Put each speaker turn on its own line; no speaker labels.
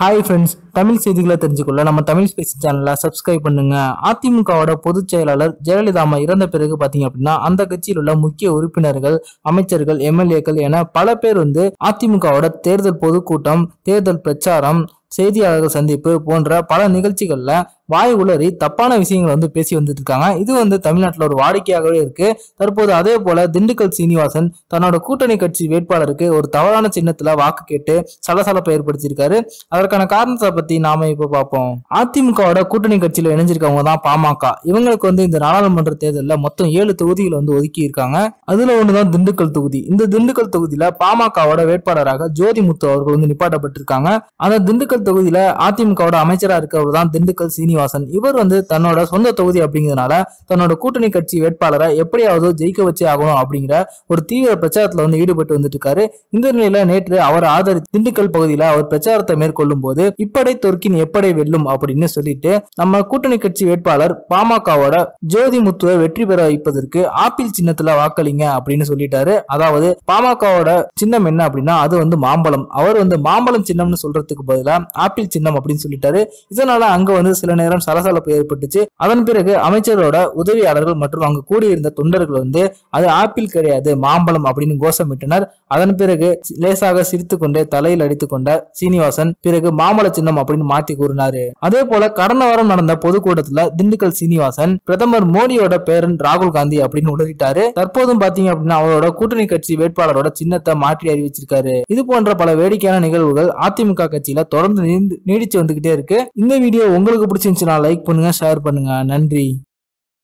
Hi friends Tamil செய்திகளை தெரிஞ்சுக்கொள்ள நம்ம Tamil space சேனலை சப்ஸ்கிரைப் பண்ணுங்க. அதிமுகவோட பொதுச் செயலாளர் ஜெயலலிதா அம்மா இறந்த பிறகு பார்த்தீங்க அப்படின்னா அந்த கட்சியில் உள்ள முக்கிய உறுப்பினர்கள் அமைச்சர்கள் எம்எல்ஏக்கள் என பல பேர் வந்து அதிமுகவோட தேர்தல் பொதுக்கூட்டம் தேர்தல் பிரச்சாரம் செய்தியாளர்கள் சந்திப்பு போன்ற பல நிகழ்ச்சிகளில் வாய் உளறி தப்பான விஷயங்களை வந்து பேசி வந்துட்டு இருக்காங்க இது வந்து தமிழ்நாட்டில் ஒரு வாடிக்கையாகவே இருக்கு. தற்போது அதே போல திண்டுக்கல் சீனிவாசன் தன்னோட கூட்டணி கட்சி வேட்பாளருக்கு ஒரு தவறான சின்னத்துல வாக்கு கேட்டு சலசலப்பை ஏற்படுத்தியிருக்காரு. அதற்கான காரணத்தை பத்தி நாம இப்ப பார்ப்போம். அதிமுகவோட கூட்டணி கட்சியில இணைஞ்சிருக்கவங்க தான் பாமக. இவங்களுக்கு வந்து இந்த நாடாளுமன்ற தேர்தலில் மொத்தம் ஏழு தொகுதிகள் வந்து ஒதுக்கி இருக்காங்க. அதுல ஒண்ணுதான் திண்டுக்கல் தொகுதி. இந்த திண்டுக்கல் தொகுதியில பாமகவோட வேட்பாளராக ஜோதிமுத்து அவர்கள் வந்து நிப்பாட்டப்பட்டிருக்காங்க. அந்த திண்டுக்கல் தொகுதியில அதிமுகவோட அமைச்சராக இருக்கவர் தான் திண்டுக்கல் சீனிவாசன். இவர் வந்து தன்னோட சொந்த தொகுதி அப்படிங்கிறதுனால தன்னோட கூட்டணி கட்சி வேட்பாளரை எப்படியாவது ஜெயிக்க வச்சே ஆகணும் அப்படிங்கிற ஒரு தீவிர பிரச்சாரத்துல வந்து ஈடுபட்டு வந்துட்டு இருக்காரு. இந்த நிலையில நேற்று அவர் ஆதரி திண்டுக்கல் பகுதியில அவர் பிரச்சாரத்தை மேற்கொள்ளும் போது இப்படை தொர்க்கின் எப்படை வெல்லும் அப்படின்னு சொல்லிட்டு நம்ம கூட்டணி கட்சி வேட்பாளர் பாமகவோட ஜோதி முத்துவை வெற்றி பெற வைப்பதற்கு ஆப்பிள் சின்னத்துல வாக்களிங்க அப்படின்னு சொல்லிட்டாரு. அதாவது பாமகவோட சின்னம் என்ன அப்படின்னா அது வந்து மாம்பழம். அவர் வந்து மாம்பழம் சின்னம்னு சொல்றதுக்கு பதிலா ஆப்பிள் சின்னம் அப்படின்னு சொல்லிட்டாரு. இதனால அங்க வந்து சில நேரம் நேரம் சலசலப்பு ஏற்பட்டுச்சு. அதன் பிறகு அமைச்சரோட உதவியாளர்கள் மற்றும் அங்கு கூடியிருந்த தொண்டர்கள் வந்து அது ஆப்பிள் கிடையாது மாம்பழம் அப்படின்னு கோஷமிட்டனர். அதன் பிறகு லேசாக சிரித்து கொண்டே தலையில் அடித்துக் கொண்ட சீனிவாசன் பிறகு மாம்பழ சின்னம் அப்படின்னு மாத்தி கூறினாரு. அதே போல கடந்த வாரம் நடந்த பொதுக்கூட்டத்துல திண்டுக்கல் சீனிவாசன் பிரதமர் மோடியோட பேரன் ராகுல் காந்தி அப்படின்னு உளறிட்டாரு தற்போதும் பாத்தீங்க அப்படின்னா அவரோட கூட்டணி கட்சி வேட்பாளரோட சின்னத்தை மாற்றி அறிவிச்சிருக்காரு. இது போன்ற பல வேடிக்கையான நிகழ்வுகள் அதிமுக கட்சியில தொடர்ந்து நீடிச்சு வந்துகிட்டே இருக்கு. இந்த வீடியோ உங்களுக்கு பிடிச்சிருந்துச்சுன்னா லைக் பண்ணுங்க ஷேர் பண்ணுங்க நன்றி